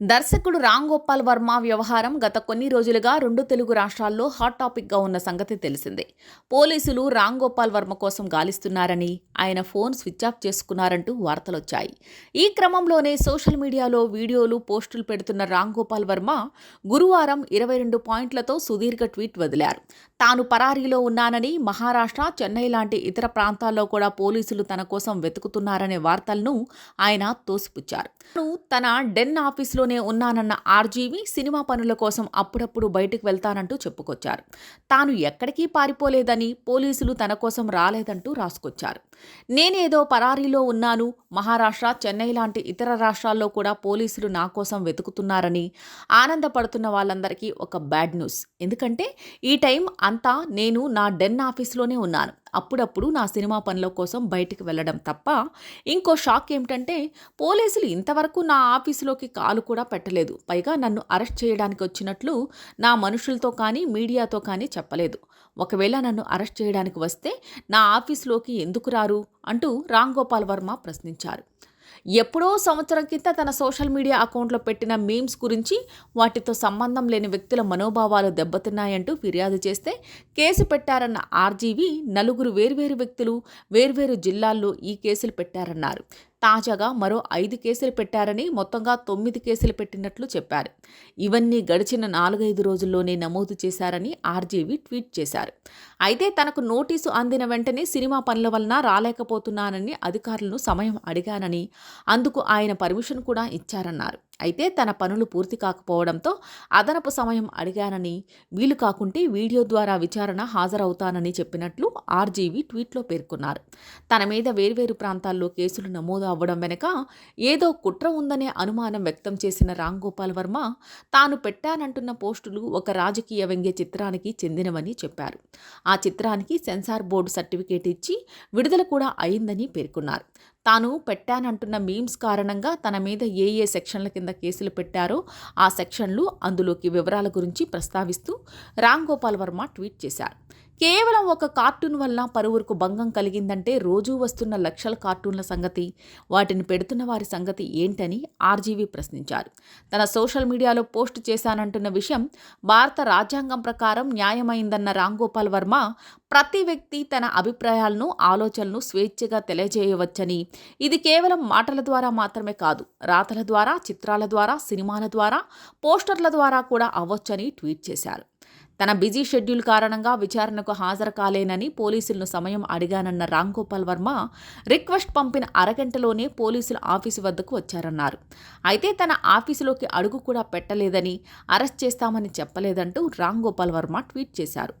దర్శకుడు రామ్ గోపాల్ వర్మ వ్యవహారం గత కొన్ని రోజులుగా రెండు తెలుగు రాష్ట్రాల్లో హాట్ టాపిక్గా ఉన్న సంగతి తెలిసిందే. పోలీసులు రామ్ గోపాల్ వర్మ కోసం గాలిస్తున్నారని ఆయన ఫోన్ స్విచ్ ఆఫ్ చేసుకున్నారంటూ వార్తలొచ్చాయి. ఈ క్రమంలోనే సోషల్ మీడియాలో వీడియోలు పోస్టులు పెడుతున్న రామ్ గోపాల్ వర్మ గురువారం ఇరవై రెండు పాయింట్లతో సుదీర్ఘ ట్వీట్ వదిలారు. తాను పరారీలో ఉన్నానని మహారాష్ట్ర చెన్నై లాంటి ఇతర ప్రాంతాల్లో కూడా పోలీసులు తన కోసం వెతుకుతున్నారనే వార్తలను ఆయన తోసిపుచ్చారు. తన డెన్ ఇంట్లోనే ఉన్నానన్న ఆర్జీవి సినిమా పనుల కోసం అప్పుడప్పుడు బయటకు వెళ్తానంటూ చెప్పుకొచ్చారు. తాను ఎక్కడికి పారిపోలేదని పోలీసులు తన కోసం రాలేదంటూ రాసుకొచ్చారు. నేనేదో పరారీలో ఉన్నాను మహారాష్ట్ర చెన్నై లాంటి ఇతర రాష్ట్రాల్లో కూడా పోలీసులు నా కోసం వెతుకుతున్నారని ఆనందపడుతున్న వాళ్ళందరికీ ఒక బ్యాడ్ న్యూస్. ఎందుకంటే ఈ టైం అంతా నేను నా డెన్ ఆఫీస్లోనే ఉన్నాను. అప్పుడప్పుడు నా సినిమా పనుల కోసం బయటికి వెళ్ళడం తప్ప ఇంకో షాక్ ఏమిటంటే పోలీసులు ఇంతవరకు నా ఆఫీసులోకి కాలు కూడా పెట్టలేదు. పైగా నన్ను అరెస్ట్ చేయడానికి వచ్చినట్లు నా మనుషులతో కానీ మీడియాతో కానీ చెప్పలేదు. ఒకవేళ నన్ను అరెస్ట్ చేయడానికి వస్తే నా ఆఫీసులోకి ఎందుకు రారు? అంటూ రామ్ గోపాల్ వర్మ ప్రశ్నించారు. ఎప్పుడో సంవత్సరం కింద తన సోషల్ మీడియా అకౌంట్లో పెట్టిన మీమ్స్ గురించి వాటితో సంబంధం లేని వ్యక్తుల మనోభావాలు దెబ్బతిన్నాయంటూ ఫిర్యాదు చేస్తే కేసు పెట్టారన్న ఆర్జీవి నలుగురు వేర్వేరు వ్యక్తులు వేర్వేరు జిల్లాల్లో ఈ కేసులు పెట్టారన్నారు. తాజాగా మరో ఐదు కేసులు పెట్టారని మొత్తంగా తొమ్మిది కేసులు పెట్టినట్లు చెప్పారు. ఇవన్నీ గడిచిన నాలుగైదు రోజుల్లోనే నమోదు చేశారని ఆర్జీవి ట్వీట్ చేశారు. అయితే తనకు నోటీసు అందిన వెంటనే సినిమా పనుల వలన రాలేకపోతున్నానని అధికారులను సమయం అడిగానని అందుకు ఆయన పర్మిషన్ కూడా ఇచ్చారన్నారు. అయితే తన పనులు పూర్తి కాకపోవడంతో అదనపు సమయం అడిగానని వీలు కాకుంటే వీడియో ద్వారా విచారణ హాజరవుతానని చెప్పినట్లు ఆర్జీవి ట్వీట్లో పేర్కొన్నారు. తన మీద వేర్వేరు ప్రాంతాల్లో కేసులు నమోదు అవ్వడం వెనుక ఏదో కుట్ర ఉందనే అనుమానం వ్యక్తం చేసిన రామ్ గోపాల్ వర్మ తాను పెట్టానంటున్న పోస్టులు ఒక రాజకీయ వ్యంగ్య చిత్రానికి చెందినవని చెప్పారు. ఆ చిత్రానికి సెన్సార్ బోర్డు సర్టిఫికేట్ ఇచ్చి విడుదల కూడా అయిందని పేర్కొన్నారు. తాను పెట్టానంటున్న మీమ్స్ కారణంగా తన మీద ఏ ఏ సెక్షన్ల కింద కేసులు పెట్టారో ఆ సెక్షన్లు అందులోకి వివరాల గురించి ప్రస్తావిస్తూ రామ్ గోపాల్ వర్మ ట్వీట్ చేశారు. కేవలం ఒక కార్టూన్ వల్ల పరువురుకు భంగం కలిగిందంటే రోజూ వస్తున్న లక్షల కార్టూన్ల సంగతి వాటిని పెడుతున్న వారి సంగతి ఏంటని ఆర్జీవి ప్రశ్నించారు. తన సోషల్ మీడియాలో పోస్ట్ చేశానంటున్న విషయం భారత రాజ్యాంగం ప్రకారం న్యాయమైందన్న రామ్ గోపాల్ వర్మ ప్రతి వ్యక్తి తన అభిప్రాయాలను ఆలోచనలను స్వేచ్ఛగా తెలియజేయవచ్చని. ఇది కేవలం మాటల ద్వారా మాత్రమే కాదు రాతల ద్వారా చిత్రాల ద్వారా సినిమాల ద్వారా పోస్టర్ల ద్వారా కూడా అవ్వొచ్చని ట్వీట్ చేశారు. తన బిజీ షెడ్యూల్ కారణంగా విచారణకు హాజరు కాలేనని పోలీసులను సమయం అడిగానన్న రామ్ గోపాల్ వర్మ రిక్వెస్ట్ పంపిన అరగంటలోనే పోలీసులు ఆఫీసు వద్దకు వచ్చారన్నారు. అయితే తన ఆఫీసులోకి అడుగు కూడా పెట్టలేదని అరెస్ట్ చేస్తామని చెప్పలేదంటూ రామ్ గోపాల్ వర్మ ట్వీట్ చేశారు.